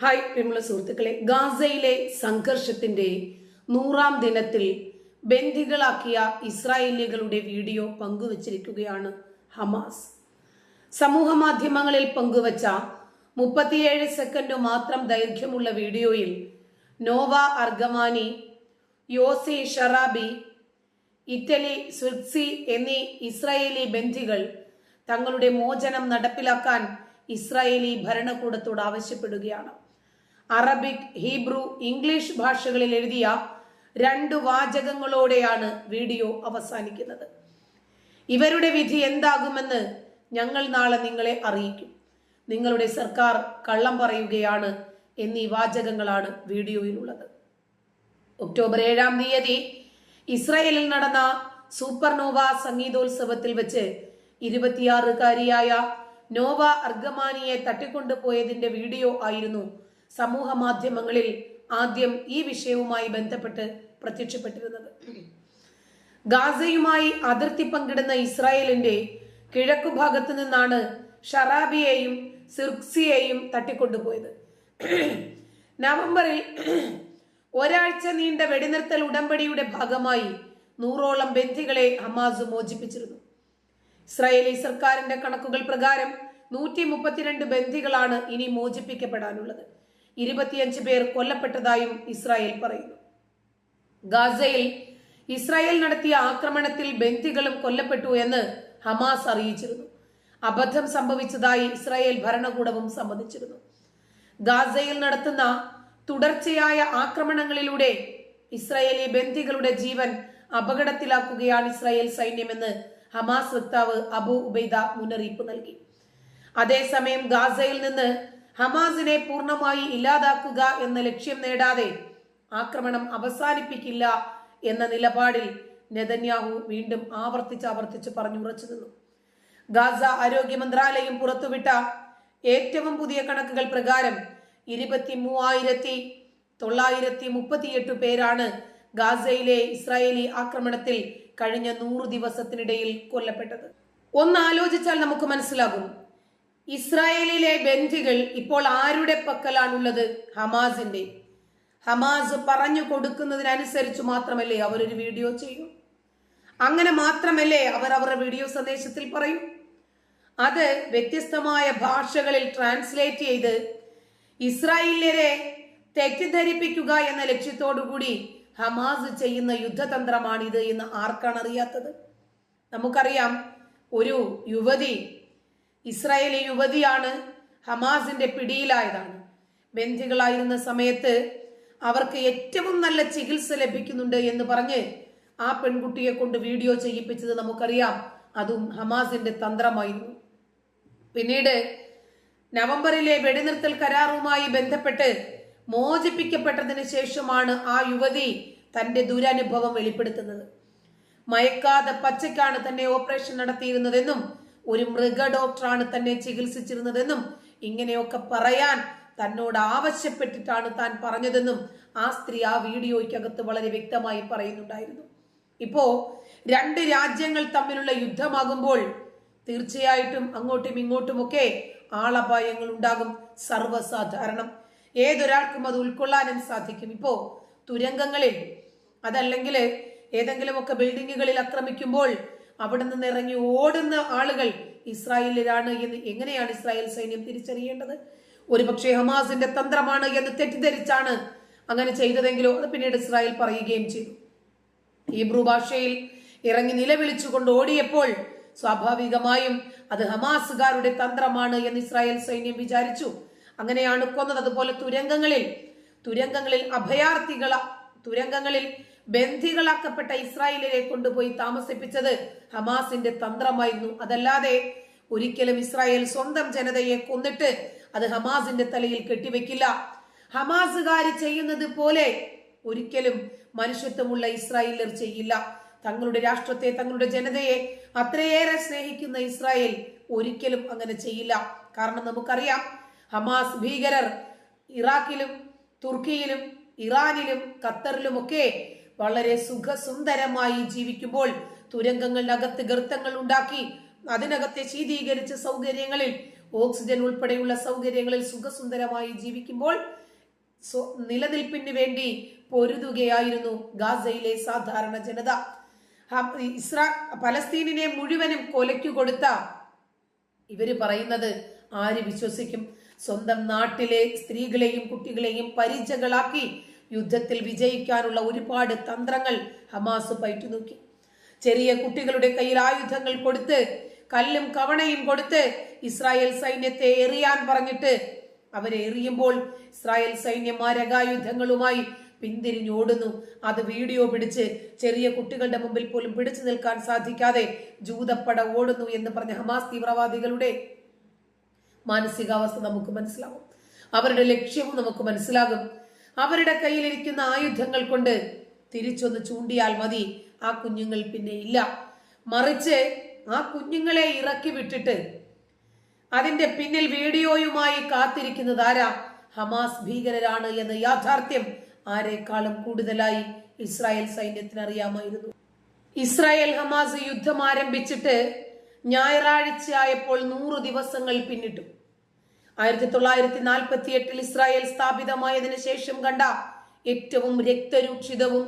Hi പ്രിയമുള്ള സുഹൃത്തുക്കളെ ഗാസയിലെ സംഘർഷത്തിന്റെ നൂറാം ദിനത്തിൽ ബന്ദികളാക്കിയ ഇസ്രായേലികളുടെ വീഡിയോ പങ്കുവച്ചിരിക്കുകയാണ് ഹമാസ്. സമൂഹ മാധ്യമങ്ങളിൽ പങ്കുവച്ച മുപ്പത്തിയേഴ് സെക്കൻഡ് മാത്രം ദൈർഘ്യമുള്ള വീഡിയോയിൽ Noa Argamani Yossi Sharabi Itay Svirsky എന്നീ ഇസ്രായേലി ബന്ധികൾ തങ്ങളുടെ മോചനം നടപ്പിലാക്കാൻ ഇസ്രായേലി ഭരണകൂടത്തോട് ആവശ്യപ്പെടുകയാണ്. അറബിക് ഹീബ്രു ഇംഗ്ലീഷ് ഭാഷകളിൽ എഴുതിയ രണ്ട് വാചകങ്ങളോടെയാണ് വീഡിയോ അവസാനിക്കുന്നത്. ഇവരുടെ വിധി എന്താകുമെന്ന് ഞങ്ങൾ നാളെ നിങ്ങളെ അറിയിക്കും. നിങ്ങളുടെ സർക്കാർ കള്ളം പറയുകയാണ് എന്നീ വാചകങ്ങളാണ് വീഡിയോയിലുള്ളത്. ഒക്ടോബർ ഏഴാം തീയതി ഇസ്രയേലിൽ നടന്ന സൂപ്പർനോവ സംഗീതോത്സവത്തിൽ വെച്ച് ഇരുപത്തിയാറുകാരിയായ നോവ അർഗമാനിയെ തട്ടിക്കൊണ്ടുപോയതിന്റെ വീഡിയോ ആയിരുന്നു സമൂഹ മാധ്യമങ്ങളിൽ ആദ്യം ഈ വിഷയവുമായി ബന്ധപ്പെട്ട് പ്രത്യക്ഷപ്പെട്ടിരുന്നത്. ഗാസയുമായി അതിർത്തി പങ്കിടുന്ന ഇസ്രായേലിന്റെ കിഴക്കു ഭാഗത്തു നിന്നാണ് ഷറാബിയെയും സിർക്സിയെയും തട്ടിക്കൊണ്ടുപോയത്. നവംബറിൽ ഒരാഴ്ച നീണ്ട വെടിനിർത്തൽ ഉടമ്പടിയുടെ ഭാഗമായി നൂറോളം ബന്ധികളെ ഹമാസ് മോചിപ്പിച്ചിരുന്നു. ഇസ്രായേലി സർക്കാരിന്റെ കണക്കുകൾ പ്രകാരം നൂറ്റി മുപ്പത്തിരണ്ട് ബന്ധികളാണ് ഇനി മോചിപ്പിക്കപ്പെടാനുള്ളത്. ഇരുപത്തിയഞ്ച് പേർ കൊല്ലപ്പെട്ടതായും ഇസ്രായേൽ പറയുന്നു. ഗാസയിൽ ഇസ്രായേൽ നടത്തിയ ആക്രമണത്തിൽ ബന്ദികളും കൊല്ലപ്പെട്ടു എന്ന് ഹമാസ് അറിയിച്ചിരുന്നു. അബദ്ധം സംഭവിച്ചതായി ഇസ്രായേൽ ഭരണകൂടവും സമ്മതിച്ചിരുന്നു. ഗാസയിൽ നടത്തുന്ന തുടർച്ചയായ ആക്രമണങ്ങളിലൂടെ ഇസ്രായേലി ബന്ദികളുടെ ജീവൻ അപകടത്തിലാക്കുകയാണ് ഇസ്രായേൽ സൈന്യമെന്ന് ഹമാസ് വക്താവ് അബു ഉബൈദ മുന്നറിയിപ്പ് നൽകി. അതേസമയം ഗാസയിൽ നിന്ന് ഹമാസിനെ പൂർണമായി ഇല്ലാതാക്കുക എന്ന ലക്ഷ്യം നേടാതെ ആക്രമണം അവസാനിപ്പിക്കില്ല എന്ന നിലപാടിൽ നെതന്യാഹു വീണ്ടും ആവർത്തിച്ച് ആവർത്തിച്ച് പറഞ്ഞുറച്ചു നിന്നു. ഗാസ ആരോഗ്യ മന്ത്രാലയം പുറത്തുവിട്ട ഏറ്റവും പുതിയ കണക്കുകൾ പ്രകാരം ഇരുപത്തി മൂവായിരത്തി തൊള്ളായിരത്തി മുപ്പത്തിയെട്ട് പേരാണ് ഗാസയിലെ ഇസ്രായേലി ആക്രമണത്തിൽ കഴിഞ്ഞ നൂറ് ദിവസത്തിനിടയിൽ കൊല്ലപ്പെട്ടത്. ഒന്ന് ആലോചിച്ചാൽ നമുക്ക് മനസ്സിലാകും. ഇസ്രായേലിലെ ബന്ധികൾ ഇപ്പോൾ ആരുടെ പക്കലാണുള്ളത്? ഹമാസിന്റെ. ഹമാസ് പറഞ്ഞു കൊടുക്കുന്നതിനനുസരിച്ച് മാത്രമല്ലേ അവരൊരു വീഡിയോ ചെയ്യൂ? അങ്ങനെ മാത്രമല്ലേ അവർ അവരുടെ വീഡിയോ സന്ദേശത്തിൽ പറയും? അത് വ്യത്യസ്തമായ ഭാഷകളിൽ ട്രാൻസ്ലേറ്റ് ചെയ്ത് ഇസ്രായേലിനെ തെറ്റിദ്ധരിപ്പിക്കുക എന്ന ലക്ഷ്യത്തോടു കൂടി ഹമാസ് ചെയ്യുന്ന യുദ്ധതന്ത്രമാണിത് എന്ന് ആർക്കാണ് അറിയാത്തത്? നമുക്കറിയാം ഒരു യുവതി ഇസ്രായേലി യുവതിയാണ് ഹമാസിന്റെ പിടിയിലായതാണ്. ബന്ധികളായിരുന്ന സമയത്ത് അവർക്ക് ഏറ്റവും നല്ല ചികിത്സ ലഭിക്കുന്നുണ്ട് എന്ന് പറഞ്ഞ് ആ പെൺകുട്ടിയെ കൊണ്ട് വീഡിയോ ചെയ്യിപ്പിച്ചത് നമുക്കറിയാം. അതും ഹമാസിന്റെ തന്ത്രമായിരുന്നു. പിന്നീട് നവംബറിലെ വെടിനിർത്തൽ കരാറുമായി ബന്ധപ്പെട്ട് മോചിപ്പിക്കപ്പെട്ടതിന് ശേഷമാണ് ആ യുവതി തന്റെ ദുരനുഭവം വെളിപ്പെടുത്തുന്നത്. മയക്കാതെ പച്ചയ്ക്കാണ് തന്നെ ഓപ്പറേഷൻ നടത്തിയിരുന്നതെന്നും ഒരു മൃഗ ഡോക്ടറാണ് തന്നെ ചികിത്സിച്ചിരുന്നതെന്നും ഇങ്ങനെയൊക്കെ പറയാൻ തന്നോട് ആവശ്യപ്പെട്ടിട്ടാണ് താൻ പറഞ്ഞതെന്നും ആ സ്ത്രീ ആ വീഡിയോയ്ക്കകത്ത് വളരെ വ്യക്തമായി പറയുന്നുണ്ടായിരുന്നു. ഇപ്പോ രണ്ട് രാജ്യങ്ങൾ തമ്മിലുള്ള യുദ്ധമാകുമ്പോൾ തീർച്ചയായിട്ടും അങ്ങോട്ടും ഇങ്ങോട്ടുമൊക്കെ ആളപായങ്ങൾ ഉണ്ടാകും സർവസാധാരണം. ഏതൊരാൾക്കും അത് ഉൾക്കൊള്ളാനും സാധിക്കും. ഇപ്പോ തുരങ്കങ്ങളിൽ അതല്ലെങ്കിൽ ഏതെങ്കിലുമൊക്കെ ബിൽഡിങ്ങുകളിൽ ആക്രമിക്കുമ്പോൾ അവിടെ നിന്ന് ഇറങ്ങി ഓടുന്ന ആളുകൾ ഇസ്രായേലിലാണ് എന്ന് എങ്ങനെയാണ് ഇസ്രായേൽ സൈന്യം തിരിച്ചറിയേണ്ടത്? ഒരുപക്ഷെ ഹമാസിന്റെ തന്ത്രമാണ് എന്ന് തെറ്റിദ്ധരിച്ചാണ് അങ്ങനെ ചെയ്തതെങ്കിലോ? അത് പിന്നീട് ഇസ്രായേൽ പറയുകയും ചെയ്തു. ഹീബ്രു ഭാഷയിൽ ഇറങ്ങി നിലവിളിച്ചുകൊണ്ട് ഓടിയപ്പോൾ സ്വാഭാവികമായും അത് ഹമാസുകാരുടെ തന്ത്രമാണ് എന്ന് ഇസ്രായേൽ സൈന്യം വിചാരിച്ചു. അങ്ങനെയാണ് കൊന്നത്. അതുപോലെ തുരങ്കങ്ങളിൽ തുരങ്കങ്ങളിൽ അഭയാർത്ഥികള തുരങ്കങ്ങളിൽ ബന്ധികളാക്കപ്പെട്ട ഇസ്രായേലിനെ കൊണ്ടുപോയി താമസിപ്പിച്ചത് ഹമാസിന്റെ തന്ത്രമായിരുന്നു. അതല്ലാതെ ഒരിക്കലും ഇസ്രായേൽ സ്വന്തം ജനതയെ കൊന്നിട്ട് അത് ഹമാസിന്റെ തലയിൽ കെട്ടിവെക്കില്ല. ഹമാസുകാർ ചെയ്യുന്നത് പോലെ ഒരിക്കലും മനുഷ്യത്വമുള്ള ഇസ്രായേലർ ചെയ്യില്ല. തങ്ങളുടെ രാഷ്ട്രത്തെ തങ്ങളുടെ ജനതയെ അത്രയേറെ സ്നേഹിക്കുന്ന ഇസ്രായേൽ ഒരിക്കലും അങ്ങനെ ചെയ്യില്ല. കാരണം നമുക്കറിയാം ഹമാസ് ഭീകരർ ഇറാഖിലും തുർക്കിയിലും ഇറാനിലും ഖത്തറിലുമൊക്കെ വളരെ സുഖസുന്ദരമായി ജീവിക്കുമ്പോൾ തുരങ്കങ്ങളിനകത്ത് ഗർത്തങ്ങൾ ഉണ്ടാക്കി അതിനകത്തെ ശീതീകരിച്ച സൗകര്യങ്ങളിൽ ഓക്സിജൻ ഉൾപ്പെടെയുള്ള സൗകര്യങ്ങളിൽ സുഖസുന്ദരമായി ജീവിക്കുമ്പോൾ നിലനിൽപ്പിന് വേണ്ടി പൊരുതുകയായിരുന്നു ഗാസയിലെ സാധാരണ ജനത. ഇസ്രാ പലസ്തീനിനെ മുഴുവനും കൊലയ്ക്കു കൊടുത്ത ഇവർ പറയുന്നത് ആര് വിശ്വസിക്കും? സ്വന്തം നാട്ടിലെ സ്ത്രീകളെയും കുട്ടികളെയും പരിചകളാക്കി യുദ്ധത്തിൽ വിജയിക്കാനുള്ള ഒരുപാട് തന്ത്രങ്ങൾ ഹമാസ് പയറ്റുനോക്കി ചെറിയ കുട്ടികളുടെ കയ്യിൽ ആയുധങ്ങൾ കൊടുത്ത് കല്ലും കവണയും കൊടുത്ത് ഇസ്രായേൽ സൈന്യത്തെ എറിയാൻ പറഞ്ഞിട്ട് അവരെ എറിയുമ്പോൾ ഇസ്രായേൽ സൈന്യം മാരകായുധങ്ങളുമായി പിന്തിരിഞ്ഞോടുന്നു. അത് വീഡിയോ പിടിച്ച് ചെറിയ കുട്ടികളുടെ മുമ്പിൽ പോലും പിടിച്ചു നിൽക്കാൻ സാധിക്കാതെ ജൂതപ്പട ഓടുന്നു എന്ന് പറഞ്ഞ ഹമാസ് തീവ്രവാദികളുടെ മാനസികാവസ്ഥ നമുക്ക് മനസ്സിലാവും. അവരുടെ ലക്ഷ്യവും നമുക്ക് മനസ്സിലാകും. അവരുടെ കയ്യിലിരിക്കുന്ന ആയുധങ്ങൾ കൊണ്ട് തിരിച്ചൊന്ന് ചൂണ്ടിയാൽ മതി. ആ കുഞ്ഞുങ്ങൾ പിന്നെ ഇല്ല. മറിച്ച് ആ കുഞ്ഞുങ്ങളെ ഇറക്കി വിട്ടിട്ട് അതിന്റെ പിന്നിൽ വീഡിയോയുമായി കാത്തിരിക്കുന്നത് ആരാ? ഹമാസ് ഭീകരരാണ് എന്ന യാഥാർത്ഥ്യം ആരെക്കാളും കൂടുതലായി ഇസ്രായേൽ സൈന്യത്തിന് അറിയാമായിരുന്നു ഇസ്രായേൽ ഹമാസ് യുദ്ധം ആരംഭിച്ചിട്ട് ഞായറാഴ്ച ആയപ്പോൾ നൂറ് ദിവസങ്ങൾ പിന്നിട്ടു. ആയിരത്തി തൊള്ളായിരത്തി നാൽപ്പത്തി എട്ടിൽ ഇസ്രായേൽ സ്ഥാപിതമായതിനു ശേഷം കണ്ട ഏറ്റവും രക്തരൂക്ഷിതവും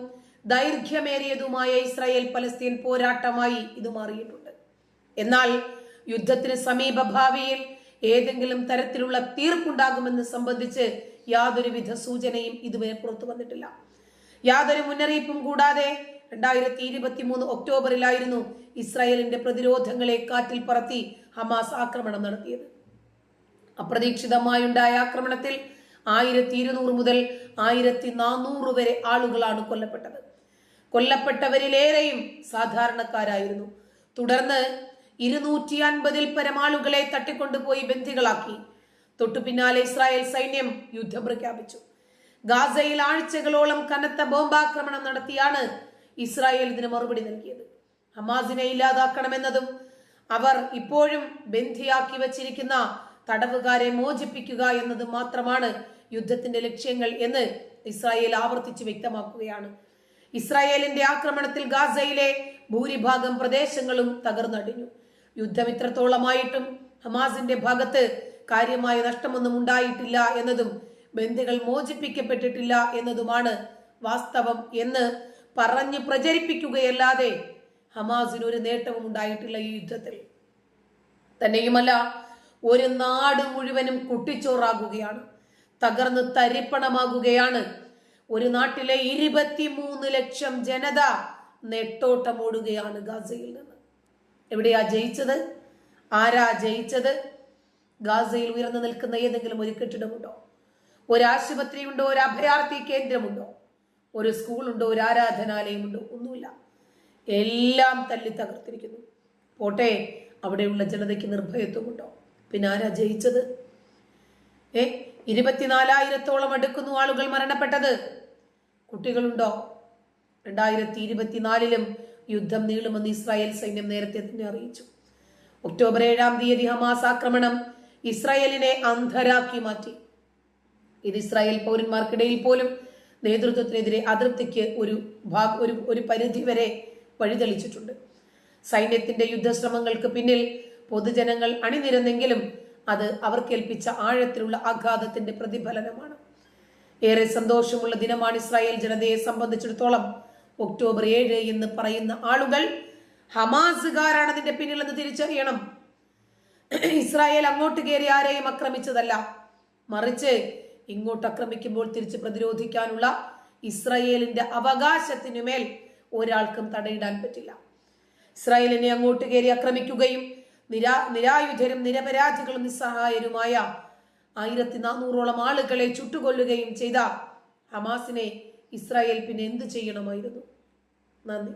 ദൈർഘ്യമേറിയതുമായ ഇസ്രായേൽ പലസ്തീൻ പോരാട്ടമായി ഇത് മാറിയിട്ടുണ്ട്. എന്നാൽ യുദ്ധത്തിന് സമീപ ഭാവിയിൽ ഏതെങ്കിലും തരത്തിലുള്ള തീർപ്പുണ്ടാകുമെന്ന് സംബന്ധിച്ച് യാതൊരുവിധ സൂചനയും ഇതുവരെ പുറത്തു വന്നിട്ടില്ല. യാതൊരു മുന്നറിയിപ്പും കൂടാതെ രണ്ടായിരത്തി ഇരുപത്തി മൂന്ന് ഒക്ടോബറിലായിരുന്നു ഇസ്രായേലിന്റെ പ്രതിരോധങ്ങളെ കാറ്റിൽ പറത്തി ഹമാസ് ആക്രമണം നടത്തിയത്. അപ്രതീക്ഷിതമായുണ്ടായ ആക്രമണത്തിൽ ആയിരത്തി ഇരുന്നൂറ് മുതൽ ആയിരത്തി നാനൂറ് വരെ ആളുകളാണ് കൊല്ലപ്പെട്ടത്. കൊല്ലപ്പെട്ടവരിലേറെയും സാധാരണക്കാരായിരുന്നു. തുടർന്ന് ഇരുന്നൂറ്റി അൻപതിൽ പരം ആളുകളെ തട്ടിക്കൊണ്ടുപോയി ബന്ദികളാക്കി. തൊട്ടു പിന്നാലെ ഇസ്രായേൽ സൈന്യം യുദ്ധം പ്രഖ്യാപിച്ചു. ഗാസയിൽ ആഴ്ചകളോളം കനത്ത ബോംബാക്രമണം നടത്തിയാണ് ഇസ്രായേൽ ഇതിന് മറുപടി നൽകിയത്. ഹമാസിനെ ഇല്ലാതാക്കണമെന്നതും അവർ ഇപ്പോഴും ബന്ധിയാക്കി വച്ചിരിക്കുന്ന തടവുകാരെ മോചിപ്പിക്കുക എന്നത് മാത്രമാണ് യുദ്ധത്തിന്റെ ലക്ഷ്യങ്ങൾ എന്ന് ഇസ്രായേൽ ആവർത്തിച്ച് വ്യക്തമാക്കുകയാണ്. ഇസ്രായേലിന്റെ ആക്രമണത്തിൽ ഗാസയിലെ ഭൂരിഭാഗം പ്രദേശങ്ങളും തകർന്നടിഞ്ഞു. യുദ്ധം ഇത്രത്തോളമായിട്ടും ഹമാസിന്റെ ഭാഗത്ത് കാര്യമായ നഷ്ടമൊന്നും ഉണ്ടായിട്ടില്ല എന്നതും ബന്ദികൾ മോചിപ്പിക്കപ്പെട്ടിട്ടില്ല എന്നതുമാണ് വാസ്തവം എന്ന് പറഞ്ഞ് പ്രചരിപ്പിക്കുകയല്ലാതെ ഹമാസിന് ഒരു നേട്ടവും ഉണ്ടായിട്ടില്ല ഈ യുദ്ധത്തിൽ. തന്നെയുമല്ല ഒരു നാട് മുഴുവനും കുട്ടിച്ചോറാകുകയാണ്. തകർന്ന് തരിപ്പണമാകുകയാണ്. ഒരു നാട്ടിലെ ഇരുപത്തിമൂന്ന് ലക്ഷം ജനത നെട്ടോട്ടമോടുകയാണ് ഗാസയിൽ നിന്ന്. എവിടെയാ ജയിച്ചത്? ആരാ ജയിച്ചത്? ഗാസയിൽ ഉയർന്നു നിൽക്കുന്ന ഏതെങ്കിലും ഒരു കെട്ടിടമുണ്ടോ? ഒരു ആശുപത്രിയുണ്ടോ? ഒരു അഭയാർത്ഥി കേന്ദ്രമുണ്ടോ? ഒരു സ്കൂളുണ്ടോ? ഒരു ആരാധനാലയമുണ്ടോ? ഒന്നുമില്ല. എല്ലാം തല്ലി തകർത്തിരിക്കുന്നു. പോട്ടെ അവിടെയുള്ള ജനതയ്ക്ക് നിർഭയത്വമുണ്ടോ? പിന്നെ ആരാ ജയിച്ചത്? ഏ ഇരുപത്തിനാലായിരത്തോളം അടുക്കുന്നു ആളുകൾ മരണപ്പെട്ടത്. കുട്ടികളുണ്ടോ? രണ്ടായിരത്തി ഇരുപത്തിനാലിലും യുദ്ധം നീളുമെന്ന് ഇസ്രായേൽ സൈന്യം നേരത്തെ തന്നെ അറിയിച്ചു. ഒക്ടോബർ ഏഴാം തീയതി ഹമാസ് ആക്രമണം ഇസ്രായേലിനെ അന്ധരാക്കി മാറ്റി. ഇത് ഇസ്രായേൽ പൗരന്മാർക്കിടയിൽ പോലും നേതൃത്വത്തിനെതിരെ അതൃപ്തിക്ക് ഒരു ഭാഗ ഒരു ഒരു പരിധി വരെ വഴിതെളിച്ചിട്ടുണ്ട്. സൈന്യത്തിന്റെ യുദ്ധശ്രമങ്ങൾക്ക് പിന്നിൽ പൊതുജനങ്ങൾ അണിനിരന്നെങ്കിലും അത് അവർക്കേൽപ്പിച്ച ആഴത്തിലുള്ള ആഘാതത്തിന്റെ പ്രതിഫലനമാണ്. ഏറെ സന്തോഷമുള്ള ദിനമാണ് ഇസ്രായേൽ ജനതയെ സംബന്ധിച്ചിടത്തോളം. ഒക്ടോബർ ഏഴ് എന്ന് പറയുന്ന ആളുകൾ ഹമാസുകാരാണ് അതിന്റെ പിന്നിലെന്ന് തിരിച്ചറിയണം. ഇസ്രായേൽ അങ്ങോട്ട് കയറി ആരെയും ആക്രമിച്ചതല്ല. മറിച്ച് ഇങ്ങോട്ട് ആക്രമിക്കുമ്പോൾ തിരിച്ച് പ്രതിരോധിക്കാനുള്ള ഇസ്രായേലിന്റെ അവകാശത്തിനുമേൽ ഒരാൾക്കും തടയിടാൻ പറ്റില്ല. ഇസ്രായേലിനെ അങ്ങോട്ട് കയറി ആക്രമിക്കുകയും നിരാ നിരായുധരും നിരപരാധികളും നിസ്സഹായരുമായ ആയിരത്തി നാനൂറോളം ആളുകളെ ചുട്ടുകൊല്ലുകയും ചെയ്ത ഹമാസിനെ ഇസ്രായേൽ പിന്നെ എന്ത് ചെയ്യണമായിരുന്നു? നന്ദി.